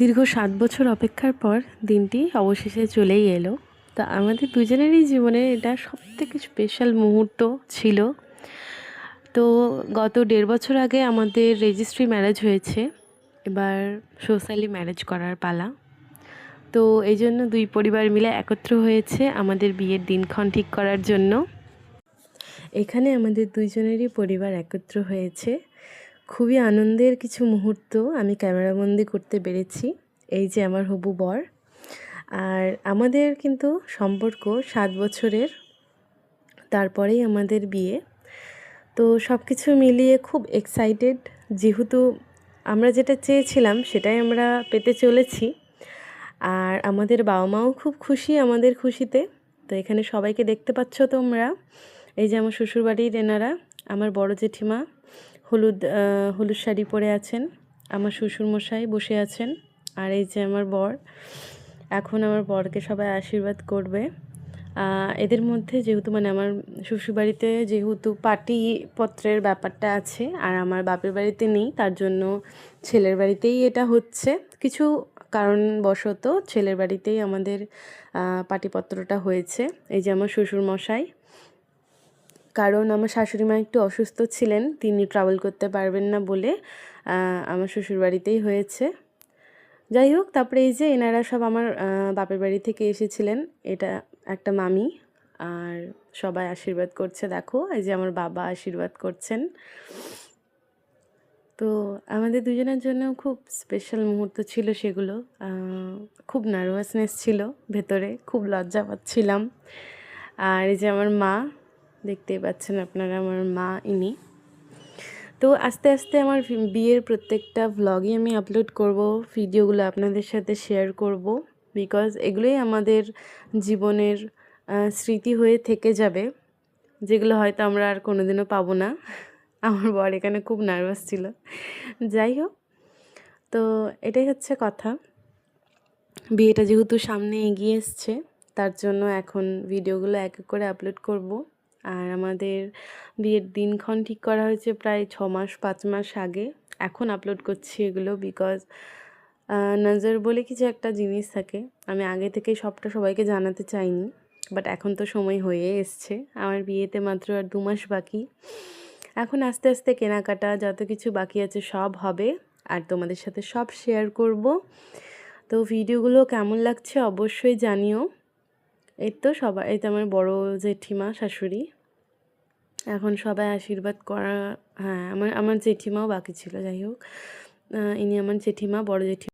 দীর্ঘ সাত বছর অপেক্ষার পর দিনটি অবশেষে চলেই এলো। তা আমাদের দুজনেরই জীবনে এটা সবথেকে স্পেশাল মুহূর্ত ছিল। তো গত দেড় বছর আগে আমাদের রেজিস্ট্রি ম্যারেজ হয়েছে। এবার সোশ্যালি ম্যারেজ করার পালা। তো এই জন্য দুই পরিবার মিলে একত্র হয়েছে আমাদের বিয়ের দিনক্ষণ ঠিক করার জন্য। এখানে আমাদের দুইজনেরই পরিবার একত্র হয়েছে। খুবই আনন্দের কিছু মুহূর্ত আমি ক্যামেরাবন্দি করতে পেরেছি, এই যে আমার হবু বর। আর আমাদের কিন্তু সম্পর্ক সাত বছরের, তারপরেই আমাদের বিয়ে। তো সব কিছু মিলিয়ে খুব এক্সাইটেড যেহেতু আমরা যেটা চেয়েছিলাম সেটাই আমরা পেতে চলেছি। আর আমাদের বাবা মাও খুব খুশি আমাদের খুশিতে। তো এখানে সবাইকে দেখতে পাচ্ছ তোমরা, এই যে আমার শ্বশুরবাড়ির এনারা, আমার বড় জেঠিমা হলুদ হলুদ শাড়ি পরে আছেন, আমার শ্বশুরমশাই বসে আছেন, আর এই যে আমার বর, এখন আমার বরকে সবাই আশীর্বাদ করবে। এদের মধ্যে যেহেতু মানে আমার শ্বশুরবাড়িতে যেহেতু পার্টি পত্রের ব্যাপারটা আছে, আর আমার বাপের বাড়িতে নেই, তার জন্য ছেলের বাড়িতেই এটা হচ্ছে। কিছু কারণবশত ছেলের বাড়িতেই আমাদের পাটিপত্রটা হয়েছে। এই যে আমার শ্বশুর মশাই কারণ আমার শাশুড়ি মা একটু অসুস্থ ছিলেন, তিনি ট্রাভেল করতে পারবেন না বলে আমার শ্বশুর বাড়িতেই হয়েছে। যাই হোক, তারপরে এই যে এনারা সব আমার বাপের বাড়ি থেকে এসেছিলেন, এটা একটা মামি, আর সবাই আশীর্বাদ করছে, দেখো, এই যে আমার বাবা আশীর্বাদ করছেন। তো আমাদের দুজনের জন্য খুব স্পেশাল মুহূর্ত ছিল সেগুলো খুব নার্ভাসনেস ছিল ভেতরে, খুব লজ্জা পাচ্ছিলাম। আর এই যে আমার মা দেখতেই পাচ্ছেন আপনারা আমার মা, ইনি। তো আস্তে আস্তে আমার বিয়ের প্রত্যেকটা ভ্লগই আমি আপলোড করব ভিডিওগুলো আপনাদের সাথে শেয়ার করব বিকজ এগুলোই আমাদের জীবনের স্মৃতি হয়ে থেকে যাবে, যেগুলো হয়তো আমরা আর কোনোদিনও পাবো না। আমার বর এখানে খুব নার্ভাস ছিল। যাই হোক, তো এটাই হচ্ছে কথা। বিয়েটা যেহেতু সামনে এগিয়ে এসছে, তার জন্য এখন ভিডিওগুলো এক এক করে আপলোড করব। আর আমাদের বিয়ের দিনক্ষণ ঠিক করা হয়েছে প্রায় ছ মাস, পাঁচ মাস আগে। এখন আপলোড করছি এগুলো বিকজ নজর বলে কিছু একটা জিনিস থাকে। আমি আগে থেকে সবটা সবাইকে জানাতে চাইনি বাট এখন তো সময় হয়ে এসছে। আমার বিয়েতে মাত্র আর দু মাস বাকি। এখন আস্তে আস্তে কেনাকাটা যত কিছু বাকি আছে সব হবে। আর তোমাদের সাথে সব শেয়ার করব। তো ভিডিওগুলো কেমন লাগছে অবশ্যই জানিও। এই তো সবাই এই তো আমার বড় জেঠিমা, শাশুড়ি। এখন সবাই আশীর্বাদ করা হ্যাঁ আমার আমার জেঠিমাও বাকি ছিল, যাই হোক। ইনি আমার জেঠিমা, বড় জেঠিমা।